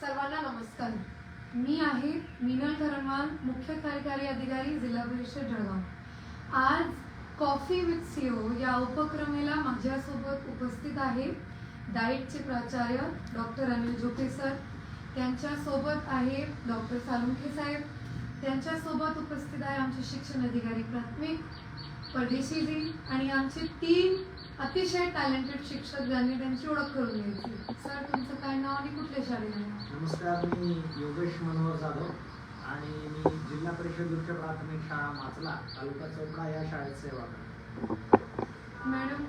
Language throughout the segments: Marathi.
सर्वांना नमस्कार. मी आहे मीनल करनवाल मुख्य कार्यकारी अधिकारी जिल्हा परिषद जळगाव. आज कॉफी विथ सीओ या उपक्रमेला माझ्यासोबत उपस्थित आहे डाईटचे प्राचार्य डॉक्टर अनिल जोके सर. त्यांच्यासोबत आहे डॉक्टर सालुंखे साहेब. त्यांच्यासोबत उपस्थित आहे आमचे शिक्षण अधिकारी प्राथमिक परदेशीजी आणि आमचे तीन अतिशय टॅलेंटेड शिक्षक ज्यांनी त्यांची ओळख करून घ्यायची. सर तुमचं काय नाव आणि कुठल्या शाळेला आहे? नमस्कार मी योगेश मनोहर जाधव आणि मी जिल्हा परिषद उच्च प्राथमिक शाळा माचला तालुका चौका या शाळेत सेवा करतो. मॅडम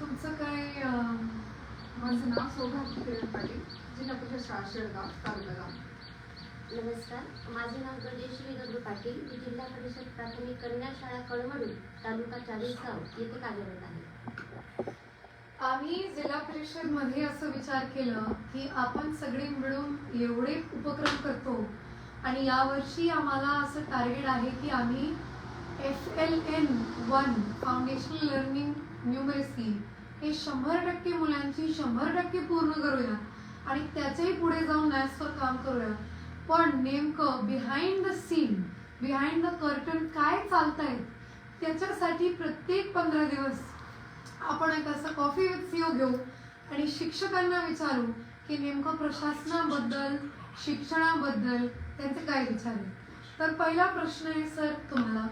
तुमचं काय माझं नाव सौभाग्य किरण पाटील जिल्हा परिषद शाळा शेळगाव तालुका गाव. नमस्कार माझे नाव गजेश्री दगडू पाटील. मी जिल्हा परिषद प्राथमिक कन्या शाळा कळमडू तालुका चाळीसगाव येथे कार्यरत आहे. आम्ही जिल्हा परिषदमध्ये असं विचार केलं की आपण सगळे मिळून एवढे उपक्रम करतो आणि यावर्षी आम्हाला असं टार्गेट आहे की आम्ही F L N one foundational learning numeracy हे शंभर टक्के मुलांची शंभर टक्के पूर्ण करूया आणि त्याच्याही पुढे जाऊन नॅसवर काम करूया. पण नेमकं behind the scene behind the curtain काय चालत आहेत त्याच्यासाठी प्रत्येक पंधरा दिवस आपण एक असं कॉफी विथ सीओ घेऊ आणि शिक्षकांना विचारू की नेमकं प्रशासनाबद्दल शिक्षणाबद्दल त्यांचे काय विचार आहेत. तर पहिला प्रश्न आहे सर तुम्हाला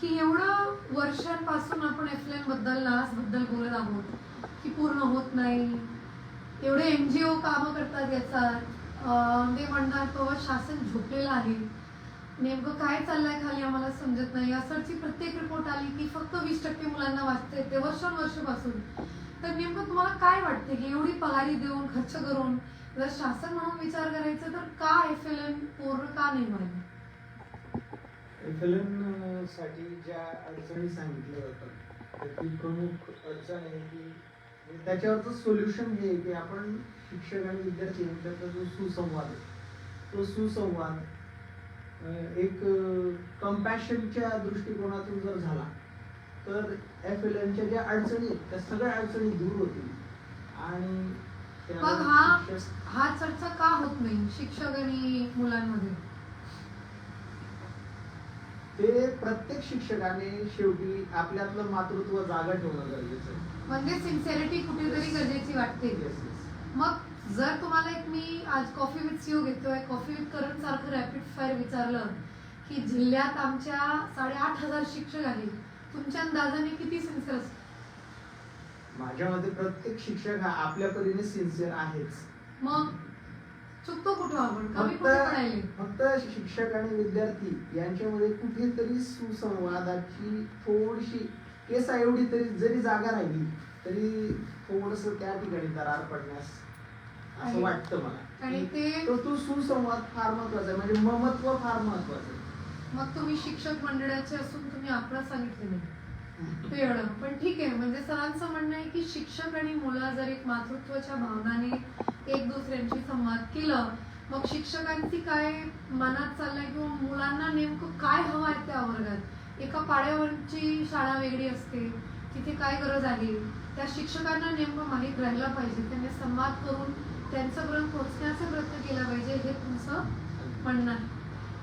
की एवढं वर्षांपासून आपण एफबद्दल लासबद्दल बोलत आहोत की पूर्ण होत नाही एवढे एन जी ओ कामं करतात याचा मी ते तो शासन झोपलेलं आहे. नेमकं काय चाललंय खाली आम्हाला समजत नाही. असरची प्रत्येक रिपोर्ट आली की फक्त वीस टक्के मुलांना वाचते ते वर्षानुवर्षापासून तर नेमकं तुम्हाला काय वाटते की एवढी पगारी देऊन खर्च करून जर शासन म्हणून विचार करायचा तर का एफ एल एम पूर्ण का नाही व्हायला FLN साठी ज्या अडचणी सांगितल्या जातात त्यातली प्रमुख अडचण आहे की त्याच्यावरचं सोल्युशन हे की आपण शिक्षक आणि विद्यार्थी यांच्यातला जो सुसंवाद आहे तो सुसंवाद एक कम्पॅशनच्या दृष्टिकोनातून जर झाला तर एफ एल एनच्या ज्या अडचणी आहेत त्या सगळ्या अडचणी दूर होतील. आणि मग हा हा चर्चा का होत नाही शिक्षक आणि मुलांमध्ये? ते प्रत्येक शिक्षकाने शेवटी आपल्यातलं मातृत्व जागा ठेवणं गरजेचं आहे. म्हणजे सिन्सिअरिटी कुठेतरी गरजेची वाटते. मग जर तुम्हाला एक मी आज कॉफी विथ सीओ घेतोय कॉफी विथ करण सारखं रॅपिड फायर विचारलं की जिल्ह्यात आमच्या साडेआठ हजार शिक्षक आहेत तुमच्या अंदाजाने किती सिन्सिअर माझ्या मते प्रत्येक शिक्षक हा आपल्या परीने सिन्सिअर आहेच. मग चुकतो कुठं आपण? कमी कुठे फक्त शिक्षक आणि विद्यार्थी यांच्यामध्ये कुठेतरी सुसंवादाची थोडीशी केसा एवढी तरी जरी जागा राहिली तरी थोडस त्या ठिकाणी दरार पडण्यास असं वाटतं मला. आणि ते सुसंवाद फार महत्त्वाचा आहे. म्हणजे ममत्व फार महत्वाचं आहे. मग तुम्ही शिक्षक मंडळाचे असून तुम्ही आपला सांगितले नाही. ते एवढं. पण ठीक आहे. म्हणजे सरांचं म्हणणं आहे की शिक्षक आणि मुलं जर एक मातृत्वाच्या भावनाने एक दुसऱ्यांशी संवाद केलं मग शिक्षकांची काय मनात चाललंय किंवा मुलांना नेमकं काय हवं एका पाड्यावरची शाळा वेगळी असते. तिथे काय गरज आहे? त्या शिक्षकांना नेमकं माहीत राहिलं पाहिजे. त्यांनी संवाद करून त्यांच्यापर्यंत पोहोचण्याचा प्रयत्न केला पाहिजे हे तुमचं म्हणणं आहे.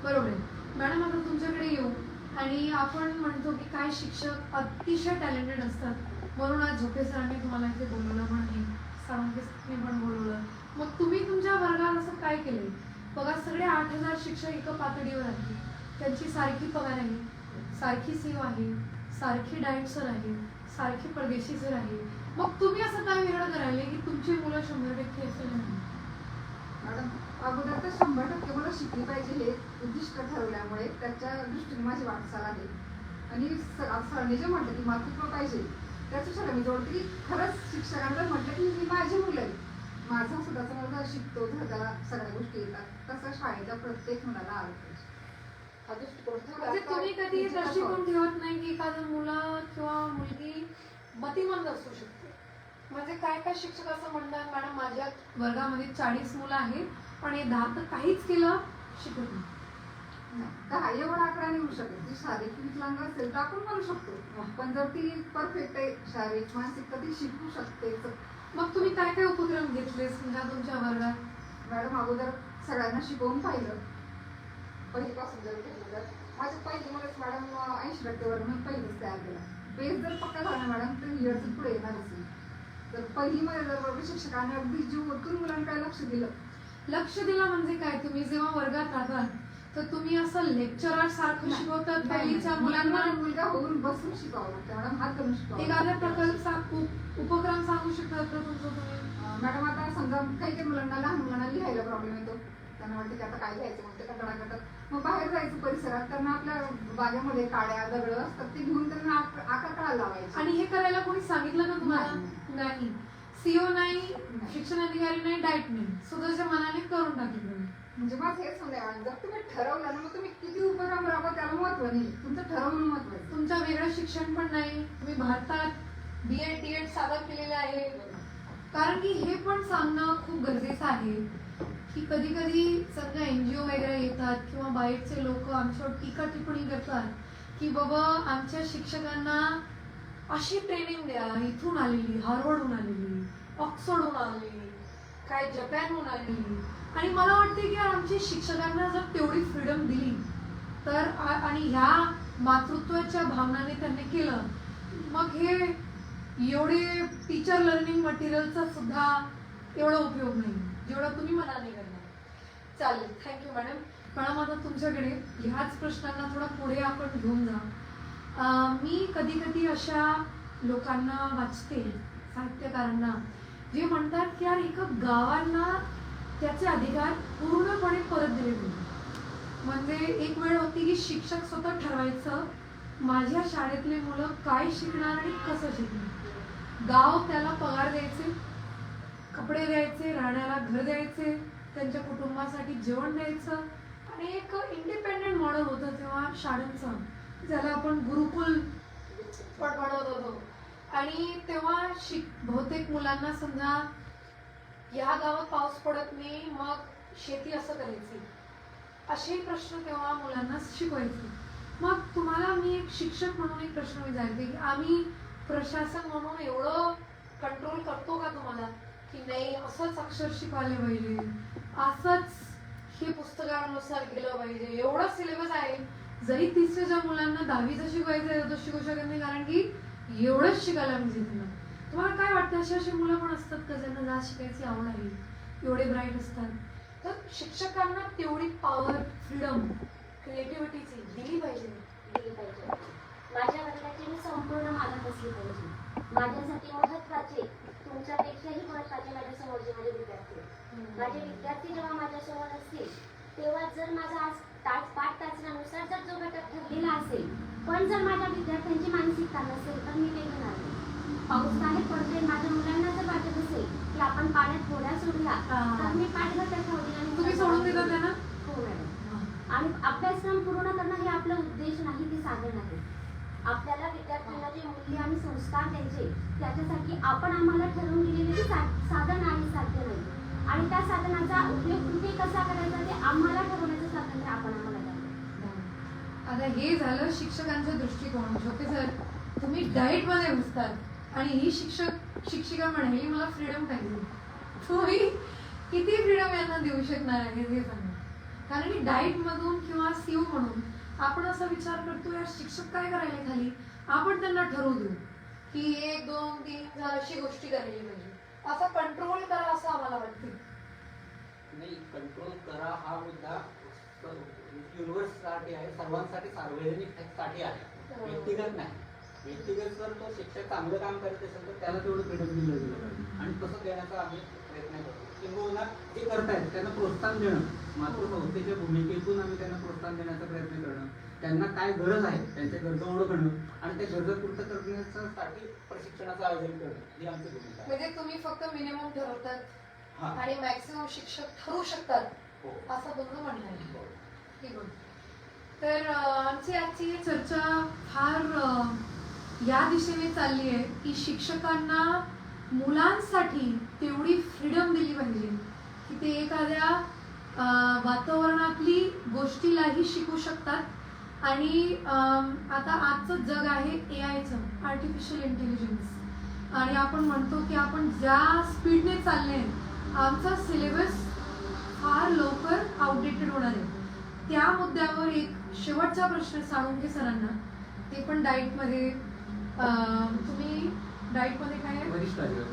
बरोबर आहे. मॅडम आता तुमच्याकडे येऊ. आणि आपण म्हणतो की काय शिक्षक अतिशय टॅलेंटेड असतात. म्हणून आज झोपे सरांनी तुम्हाला इथे बोलवलं म्हणे आहे सावंतने पण बोलवलं. मग तुम्ही तुमच्या वर्गात असं काय केलं बघा सगळे आठ हजार शिक्षक एका पातळीवर आहेत. त्यांची सारखी पगार आहे. सारखी सेव आहे सारखी डाएट सर आहे सारखी परदेशी सर आहे. मग तुम्ही असं काय वेगळं करायला की तुमची मुलं शंभर टक्के असेल नाही? मॅडम अगोदर तर शंभर टक्के मला शिकली पाहिजे हे उद्दिष्ट ठरवल्यामुळे त्याच्या दृष्टीने माझी वाटचाल आहे. आणि सरांनी जे म्हटलं की मातृत्व पाहिजे त्याच्यासाठी मी जोडते की खरंच शिक्षकांना म्हटलं की ही माझी मुलं आहे माझा स्वतःचा मुलगा शिकतो तर त्याला सगळ्या गोष्टी येतात. तसं शाळेच्या प्रत्येक मुलाला आलं पाहिजे. म्हणजे तुम्ही कधी हे दृष्टिकोन. ठेवत नाही की एखादं मुलं किंवा मुलगी मतिमंद असू शकते? म्हणजे काय काय शिक्षक असं म्हणतात मॅडम माझ्या वर्गामध्ये चाळीस मुलं आहेत पण हे दहा तर काहीच केलं शिकत नाही. दहा एवढा आकडा नाही होऊ शकत. ती शारीरिक विकलांग असेल तर आपण म्हणू शकतो. पण जर ती परफेक्ट आहे शारीरिक मानसिक तर ती शिकू शकते. मग तुम्ही काय काय उपक्रम घेतले समजा तुमच्या वर्गात? मॅडम अगोदर सगळ्यांना शिकवून पाहिलं. पहिलीपासून जर घेतलं तर माझ्या पहिली मलाच मॅडम ऐंशी टक्केवर मी पहिलीच तयार केला. बेस जर पक्का झाला ना मॅडम तर इयरचं पुढे येणारच नाही. तर पहिलीमध्ये जर बरोबर शिक्षकाने अगदी जीव ओतून मुलांकडे लक्ष दिलं? लक्ष दिलं म्हणजे काय? तुम्ही जेव्हा वर्गात राहतात तर तुम्ही असं लेक्चरर सारखं. शिकवतात पहिलीच्या मुलांना? मुलांना मुलगा होऊन बसून शिकावं लागतं. मॅडम हात धरून शिकावं एखाद्या उप- उपक्रम सांगू शकतात का तुमचं तुम्ही? मॅडम आता समजा काही काही मुलांना लहान मुलांना लिहायला प्रॉब्लेम येतो. त्यांना वाटतं की आता काय लिहायचं? म्हणते कंटाळा करतात मग बाहेर जायचं परिसरात त्यांना आपल्या बागेमध्ये काड्या दगड असतात ते घेऊन त्यांना आक- आकाकाळा लावायचे. आणि हे करायला कोणी सांगितलं का तुम्हाला? नाही. सीओ नाही शिक्षण अधिकारी नाही डाएट नाही. स्वतःच्या मनाने करून टाकलं म्हणजे माझं हेच म्हणणं आहे, जर तुम्ही ठरवलं ना मग तुम्ही किती उपक्रम राबवा त्याला महत्त्व नाही. तुमचं ठरवणं महत्वाचं तुमचं वेगळं शिक्षण पण नाही. तुम्ही भारतात बी एड डी एड सादर केलेलं आहे. कारण की हे पण सांगणं खूप गरजेचं आहे. की कधी कधी जी एनजीओ वगैरे येतात किंवा बाहेरचे लोक आमच्यावर टीका टिप्पणी करतात की बाबा आमच्या शिक्षकांना अशी ट्रेनिंग द्या. इथून आलेली हार्वर्डहून आलेली ऑक्सफर्डहून आलेली काय जपानहून आलेली. आणि मला वाटते की आमच्या शिक्षकांना जर तेवढी फ्रीडम दिली तर आणि ह्या मातृत्वाच्या भावनाने त्यांनी केलं मग हे एवढे टीचर लर्निंग मटेरियलचा सुद्धा एवढा उपयोग नाही. जेवढा तुम्ही मनाने करणार चालेल. थँक्यू मॅडम मॅडम आता तुमच्याकडे ह्याच प्रश्नांना थोडा पुढे आपण घेऊन जा. मी कधी कधी अशा लोकांना वाचते साहित्यकारांना जे म्हणतात की यार एका गावांना त्याचे अधिकार पूर्णपणे परत दिले गेले म्हणजे एक वेळ होती की शिक्षक स्वतः ठरवायचं माझ्या शाळेतले मुलं काय शिकणार आणि कसं शिकणार? गाव त्याला पगार द्यायचे कपडे द्यायचे राहण्याला घर द्यायचे त्यांच्या कुटुंबासाठी जेवण द्यायचं आणि एक इंडिपेंडेंट मॉडेल होतं तेव्हा शाळेचं ज्याला आपण गुरुकुल पण म्हणत होतो. आणि तेव्हा शिक बहुतेक मुलांना समजा या गावात पाऊस पडत नाही मग शेती असं करायची. असे प्रश्न तेव्हा मुलांना शिकवायचे. मग तुम्हाला मी एक शिक्षक म्हणून एक प्रश्न विचारते की आम्ही प्रशासन म्हणून एवढं कंट्रोल करतो का तुम्हाला? की नाही असंच अक्षर शिकवायला पाहिजे. असंच हे पुस्तकानुसार केलं पाहिजे. एवढा सिलेबस आहे जरी तिसऱ्याच्या मुलांना दहावीचं शिकवायचं आहे तो शिकू शकत नाही कारण की एवढंच शिकायला म्हणजे तुला तुम्हाला काय वाटतं असे असे मुलं पण असतात का ज्यांना जास्त शिकायची आवड आहे? एवढे ब्राईट असतात. तर शिक्षकांना तेवढी पॉवर फ्रीडम क्रिएटिव्हिटीची दिली पाहिजे. दिली पाहिजे. माझ्या वर्गाची मी संपूर्ण मानत असली पाहिजे. माझ्यासाठी महत्त्वाचे तुमच्यापेक्षाही महत्त्वाचे माझ्या समोरचे माझे विद्यार्थी. माझे विद्यार्थी जेव्हा माझ्यासमोर असतील तेव्हा जर माझा आज तास पाच तासानुसार जर जो घटक ठरलेला असेल पण जर माझ्या विद्यार्थ्यांची मानसिकता नसेल तर मी ते घेणार नाही पाऊस बाहेर पडतोय माझ्या मुलांना जर वाटत असेल की आपण पाण्यात थोड्या सोडूया तर मी पाठ घटक ठेवले आणि तुम्ही सोडून देता त्यांना? हो मॅडम. आणि अभ्यासक्रम पूर्ण करणं हे आपला उद्देश नाही ते साधन आहे आपल्याला विद्यार्थ्यांना जे मूल्य आणि संस्कार द्यायचे त्याच्यासाठी आपण आम्हाला ठरवून दिलेले साधन आहे साध्य नाही. आणि त्या साधनाचा उपयोग कुठे कसा करायचा ते आम्हाला ठरवण्याचं स्वातंत्र्य आपण आम्हाला आता हे झालं शिक्षकांचा दृष्टिकोन. छोटे सर तुम्ही डाएटमध्ये घुसतात आणि ही शिक्षक शिक्षिका म्हणाली मला फ्रीडम पाहिजे. तुम्ही किती फ्रीडम यांना देऊ शकणार आहे हे सांगा. कारण की डाएट मधून किंवा सीओ म्हणून आपण असा विचार करतो यार शिक्षक काय करायला खाली? आपण त्यांना ठरवू देऊ. की एक दोन तीन चार अशी गोष्टी करायला पाहिजे. असा कंट्रोल करा असं आम्हाला वाटते. नाही कंट्रोल करा हा मुद्दा युनिव्हर्ससाठी आहे सर्वांसाठी सार्वजनिकसाठी आहे. व्यक्तिगत नाही. व्यक्तिगत जर तो शिक्षक चांगलं काम करत असेल तर त्याला तेवढं फ्रीडम दिलं गेलं पाहिजे. आणि तसं देण्याचा आम्ही प्रयत्न करतो. किंबहुना जे करतायत त्यांना प्रोत्साहन देणं. मातृसंस्थेच्या भूमिकेतून आम्ही त्यांना प्रोत्साहन देण्याचा प्रयत्न करणं. त्यांना काय गरज आहे? त्यांच्या गरजा ओळखणं आणि त्या गरजा पूर्ण करण्यासाठी प्रशिक्षणाचं आयोजन करणं ही आमची भूमिका आहे. म्हणजे तुम्ही फक्त मिनिमम ठरवतात हा. आणि मॅक्सिमम शिक्षक ठरवू शकतात हो. असं तुमचं म्हणणं आहे. हो. ठीक आहे. तर अं, आमची आजची ही चर्चा फार अं, या दिशेने चालली आहे की शिक्षकांना मुलांसाठी तेवढी फ्रीडम दिली पाहिजे की ते एखाद्या अं, वातावरणातली गोष्टीलाही शिकू शकतात. आणि आता आजचं जग आहे ए आयचं आर्टिफिशियल इंटेलिजन्स आणि आपण म्हणतो की आपण ज्या स्पीडने चालले आमचा सिलेबस फार लवकर आउटडेटेड होणार आहे. त्या मुद्द्यावर एक शेवटचा प्रश्न साळुंके सरांना. ते पण डाईटमध्ये तुम्ही डाईटमध्ये काय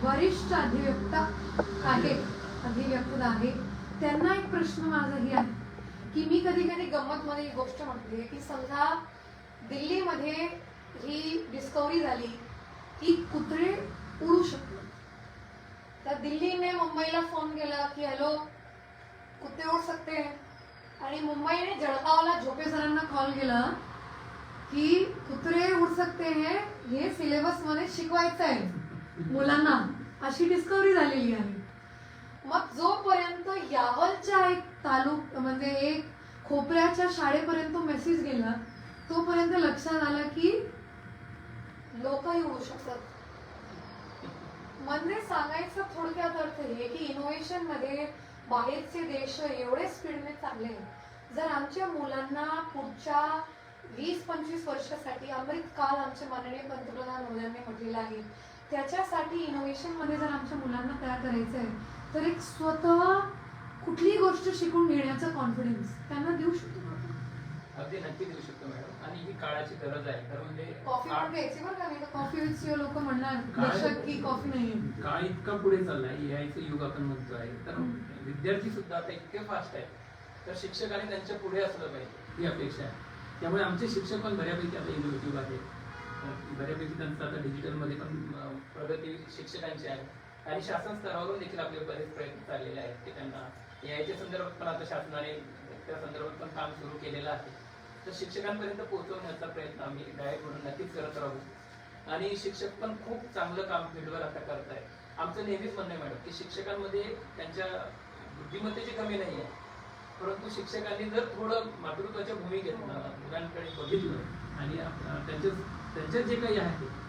वरिष्ठ अधिवक्ता. आहे अधिवक्ता आहे. त्यांना एक प्रश्न माझाही आहे. की मी कधी कधी गंमत मध्ये एक गोष्ट म्हणते की समजा दिल्लीमध्ये ही डिस्कवरी झाली की कुत्रे उडू शकतो तर दिल्लीने मुंबईला फोन केला की हॅलो कुत्रे उड सकते आणि मुंबईने जळगावला झोपे सरांना कॉल केला की कुत्रे उड सकते हे हे सिलेबसमध्ये शिकवायचं आहे मुलांना. अशी डिस्कवरी झालेली आहे. मग जोपर्यंत यावलच्या एक तालुक म्हणजे एक खोपऱ्याच्या शाळेपर्यंत मेसेज गेला तोपर्यंत लक्षात आलं की लोकही होऊ शकतात. म्हणजे सांगायचं थोडक्यात अर्थ हे की इनोव्हेशनमध्ये बाहेरचे देश एवढे स्पीडने चालले जर आमच्या मुलांना पुढच्या वीस पंचवीस वर्षासाठी अमृत काल आमचे माननीय पंतप्रधान मोदयांनी म्हटलेलं आहे त्याच्यासाठी इनोव्हेशनमध्ये जर आमच्या मुलांना तयार करायचं आहे तर एक स्वतः कुठलीही गोष्ट शिकून घेण्याचा कॉन्फिडन्स त्यांना देऊ शकतो? अगदी नक्की देऊ शकतो मॅडम. आणि ही काळाची गरज आहे. खरं म्हणजे कॉफी पण घ्यायची बरं का? नाही तर कॉफी लोक म्हणणार काय? दर्शक की कॉफी नाही काळ इतका पुढे चाललाय. यायचं युग आपण म्हणतोय तर विद्यार्थी सुद्धा आता इतके फास्ट आहेत. तर शिक्षकाने त्यांच्या पुढे असलं पाहिजे. ही अपेक्षा आहे. त्यामुळे आमचे शिक्षक पण बऱ्यापैकी आता इनोव्हेटिव्ह आहेत. तर बऱ्यापैकी त्यांचं आता डिजिटलमध्ये पण प्रगती शिक्षकांची आहे. आणि शासन स्तरावरून देखील आपले बरेच प्रयत्न चाललेले आहेत की त्यांना यायच्या संदर्भात पण आता शासनाने त्या संदर्भात पण काम सुरू केलेलं आहे. तर शिक्षकांपर्यंत पोहोचवण्याचा प्रयत्न आम्ही डायरेक्ट म्हणून नक्कीच करत राहू. आणि शिक्षक पण खूप चांगलं काम फील्डवर आता करत आहे आमचं नेहमीच म्हणणं आहे मॅडम की शिक्षकांमध्ये त्यांच्या बुद्धिमत्तेची कमी नाही आहे. परंतु शिक्षकांनी जर थोडं मातृत्वाच्या भूमिकेत मुलांकडे बघितलं आणि आप- त्यांच्या त्यांच्यात जे काही आहे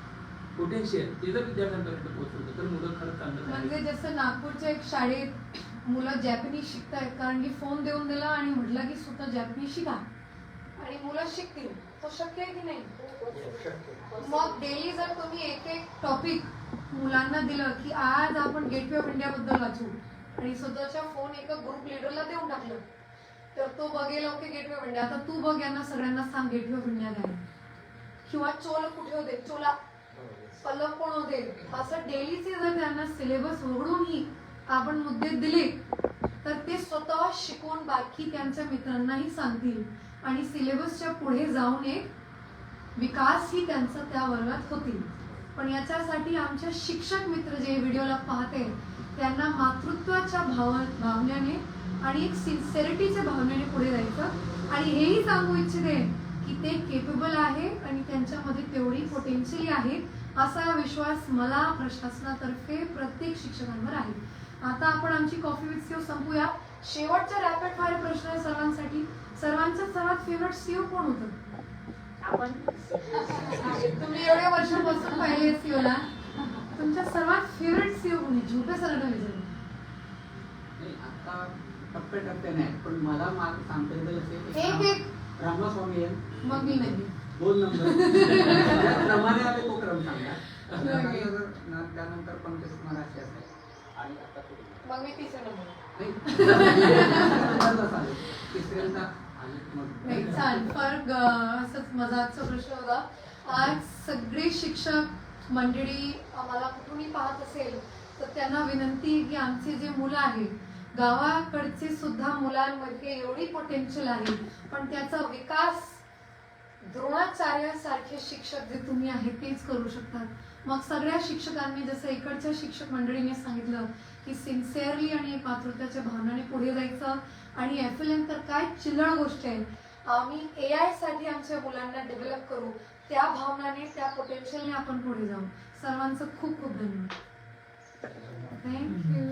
पोटेन्शियल ते जर विद्यार्थ्यांपर्यंत पोहोचवलं तर मुलं खरंच चांगलं म्हणजे जसं नागपूरच्या एक शाळेत मुलं जॅपनीज शिकतायत कारण की फोन देऊन दिला आणि म्हटलं की स्वतः जॅपनीज शिका. आणि मुलं शिकतील. तो शक्य आहे की नाही? मग डेली जर तुम्ही एक एक टॉपिक मुलांना दिलं की आज आपण गेटवे ऑफ इंडिया बद्दल वाचू आणि स्वतःच्या फोन एका ग्रुप लिडरला देऊन टाकलं तर तो बघेल ओके गेटवे ऑफ इंडिया आता तू बघ यांना सगळ्यांना सांग गेटवे ऑफ इंडिया काय किंवा चोल कुठे होते? चोला पल्लव कोण होते? असं डेलीचे जर त्यांना सिलेबस उघडूनही आपण मुद्दे दिले तर ते स्वतः शिकून बाकी त्यांच्या मित्रांनाही सांगतील. आणि सिलेबसच्या पुढे जाऊन एक विकासही त्यांचा त्या वर्गात होतील. पण याच्यासाठी आमच्या शिक्षक मित्र जे व्हिडिओला पाहते त्यांना मातृत्वाच्या भाव भावनेने आणि एक सिन्सेरिटीच्या भावनेने पुढे जायचं. आणि हेही सांगू इच्छिते की ते केपेबल आहे आणि त्यांच्यामध्ये तेवढी पोटेन्शियली आहे. असा विश्वास मला प्रशासनातर्फे प्रत्येक शिक्षकांवर आहे. आता आपण आमची कॉफी विथ सीओ संपूया. शेवटचा रॅपिड फायर प्रश्न आहे सर्वांसाठी. सर्वांचा सर्वात फेवरेट सीओ कोण होतं? आपण. तुम्ही एवढ्या वर्षापासून पाहिले सीओला तुमच्या सर्वात फेवरेट सीओ कोणी? झोपे नाही, आता टप्प्याटप्प्याने आहे पण मला मार्क सांगता येईल असे एक एक. रामस्वामी आहे. मग मी नाही. दोन नंबर क्रमाने आले तो क्रम सांगा त्यानंतर कुमार असे असेल. आणि आता. मग मी तिसरा नंबर तिसऱ्यांदा फार असंच मजाकचा प्रश्न होता आज सगळे शिक्षक मंडळी आम्हाला कुठूनही पाहत असेल तर त्यांना विनंती की आमचे जे मुलं आहेत गावाकडचे सुद्धा मुलांमध्ये एवढी पोटेन्शियल आहे. पण त्याचा विकास द्रोणाचार्यासारखे शिक्षक जे तुम्ही आहेत तेच करू शकतात. मग सगळ्या शिक्षकांनी जसं इकडच्या शिक्षक मंडळीने सांगितलं की सिन्सिअरली आणि एक भावनाने पुढे जायचं. आणि एफ एल एन तर काय चिल्लळ गोष्ट आहे. आम्ही ए आयसाठी आमच्या मुलांना डेव्हलप करू त्या भावनाने त्या पोटेन्शियलने आपण पुढे जाऊ. सर्वांचं खूप खूप धन्यवाद. थँक्यू